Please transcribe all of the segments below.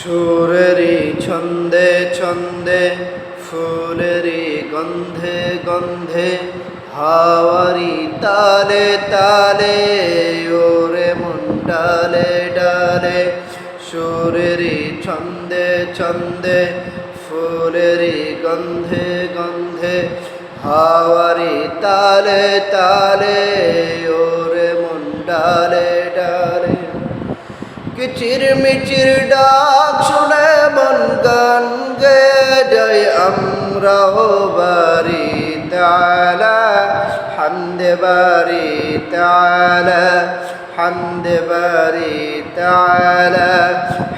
সুরেরি ছন্দে ছন্দে ফুলেরি গন্ধে গন্ধে হাওয়ারি তালে তালে, ওরে মন ডালে ডালে। সুরেরি ছন্দে ছন্দে ফুলেরি গন্ধে গন্ধে হাওয়ারি তালে তালে, ওরে মন ডালে কিচির মিচির ডাক শুনে মন গান গে জয় আমরাও বাড়ি তালা, হান্দে বাড়ি তালা, হান্দে বাড়ি তালা,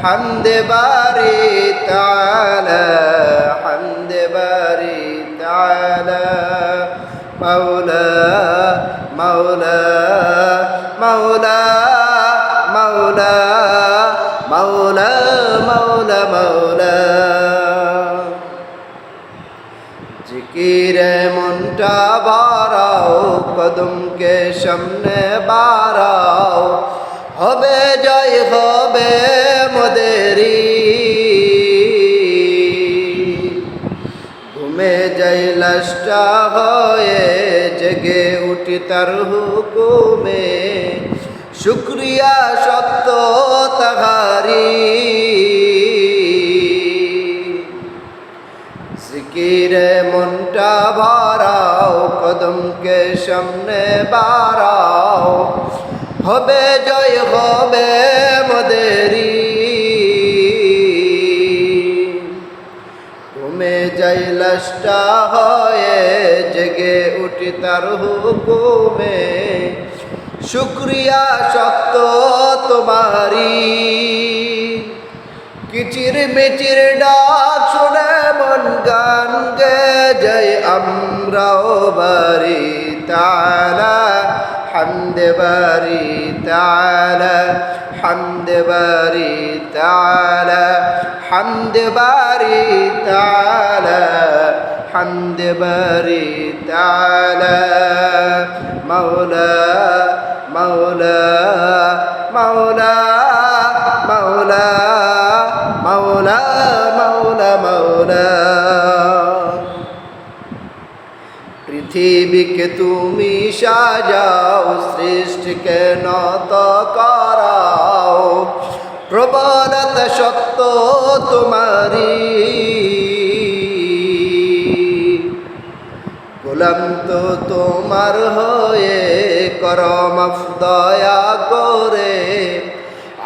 হান্দে বাড়ি তালা, হান্দে বাড়ি তালা। মাওলা মাওলা মাওলা মাওলা মাওলা মাওলা মাওলা। জিকিরে মনটা বাড়াও, কদমকে সামনে বাড়াও। হবে জয়, হবে মদেরি। ঘুমে যাই, লাশটা হয়ে জেগে উঠি তার হুকুমে। শুক্রিয়া সত্য বাড়াও কদমকে সামনে বাড়াও। হবে জয়, হবে মদেরি। ঘুমে যাই লাশটা হয়ে জেগে উঠি তার হুকুমে, শুক্রিয়া সত্য তোমারি কিচির মিচির ডাক শুনে এমন গান গে যাই আমরাও বাড়ি তালা, হামদে বাড়ি তালা, হামদে বাড়ি তালা, হামদে বাড়ি তালা, হামদে বাড়ি তালা। মৌলা মৌলা মৌলা মৌলা মৌলা পৃথিবীকে তুমি সাজাও, সৃষ্টিকে নত করাও। প্রবলত সত্য তোমারি গোলাম তোমার হয়ে করম দয়া করে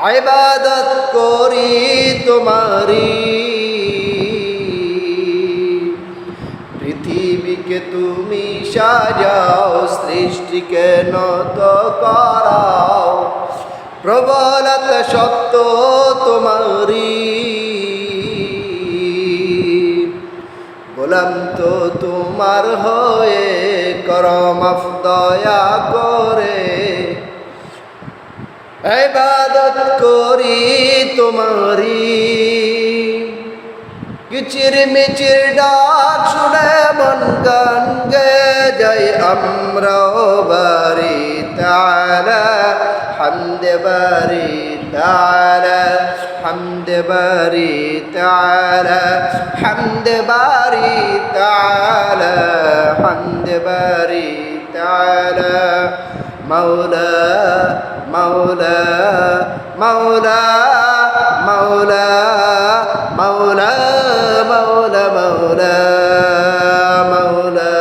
আইবাদত করি তোমারি পৃথিবীকে তুমি সাজাও, সৃষ্টিকে নত করাও। প্রবলত সত্য তোমারি গোলাম তো তোমার হয়ে করম দয়া করে। এবাদত করি তোমারি কিচির মিচির ডাক শুনে মন গান গে যাই। আমরাও বাড়ি তালা, হামদে বাড়ি তালা, হামদে বাড়ি তালা, হামদে বাড়ি তালা, হামদে বাড়ি তালা। মাওলা মাওলা মাওলা মাওলা مولا مولا مولا